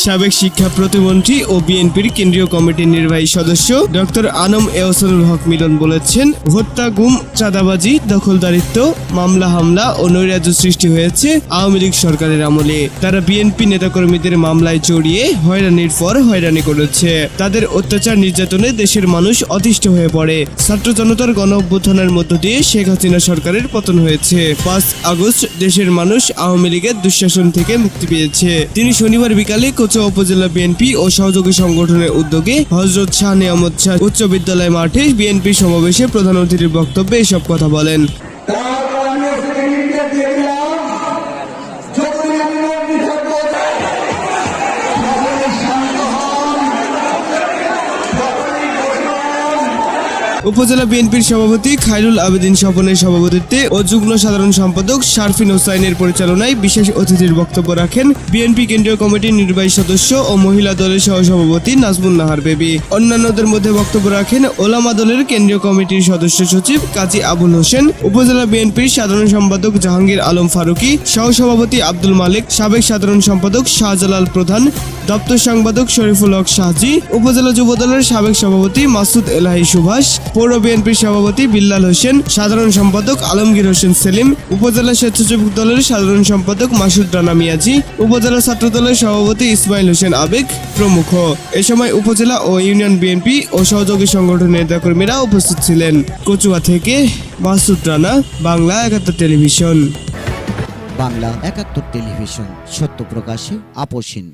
সাবেক শিক্ষা প্রতিমন্ত্রী ও বিএনপির কেন্দ্রীয় কমিটির নির্বাহী সদস্য ডক্টর আনম এহসানুল হক মিলন বলেছেন, হত্যা, গুম, চাঁদাবাজি, দখলদারিত্ব, মামলা, হামলা ও নৈরাজ্য সৃষ্টি হয়েছে আওয়ামী লীগ সরকারের আমলে। তারা বিএনপি নেতাকর্মীদের মামলায় জড়িয়ে হয়রানির পর হয়রানি করেছে। তাদের অত্যাচার নির্যাতনে দেশের মানুষ অতিষ্ঠ হয়ে পড়ে। ছাত্র জনতার গণ অভ্যুত্থানের মধ্য দিয়ে শেখ হাসিনা সরকারের পতন হয়েছে। পাঁচ আগস্ট দেশের মানুষ আওয়ামী লীগের দুঃশাসন থেকে মুক্তি পেয়েছে। তিনি শনিবার বিকালে কোচা উপজেলা বিএনপি ও সহযোগী সংগঠনের উদ্যোগে হজরত শাহ নিয়ামত শাহ উচ্চ বিদ্যালয় মাঠে বিএনপি সমাবেশে প্রধান অতিথির বক্তব্যে এসব কথা বলেন। উপজেলা বিএনপির সভাপতি খায়রুল আবেদিন স্বপনের সভাপতিত্বে ও যুগ্ম সাধারণ সম্পাদক শারফিন হোসাইনের পরিচালনায় বিশেষ অতিথির বক্তব্য রাখেন বিএনপি কেন্দ্রীয় কমিটির নির্বাহী সদস্য ও মহিলা দলের সহসভাপতি নাজমুন নাহার বেবি। অন্যান্যদের মধ্যে বক্তব্য রাখেন ওলামা দলের কেন্দ্রীয় কমিটির সদস্য সচিব কাজী আবুল হোসেন, উপজেলা বিএনপির সাধারণ সম্পাদক জাহাঙ্গীর আলম ফারুকি, সহসভাপতি আব্দুল মালিক, সাবেক সাধারণ সম্পাদক শাহজালাল প্রধান দপ্তর সংবাদক শরীফুল হক শাহজি উপজেলা যুব দলের সাবেক সভাপতি মাসুদ এলাহি সুভাষ, পৌর বিএনপির সভাপতি বিল্লাল হোসেন, সাধারণ সম্পাদক আলমগীর হোসেন সেলিম, উপজেলা স্বেচ্ছাসেবক দলের সাধারণ সম্পাদক মাসুদ রানা মিয়াজি, উপজেলা ছাত্র দলের সভাপতি ইসমাইল হোসেন আবেগ প্রমুখ। এ সময় উপজেলা ও ইউনিয়ন বিএনপি ও সহযোগী সংগঠনের নেতাকর্মীরা উপস্থিত ছিলেন। কচুয়া থেকে মাসুদ রানা, বাংলা একাত্তর টেলিভিশন। বাংলা একাত্তর টেলিভিশন, সত্য প্রকাশে আপোষহীন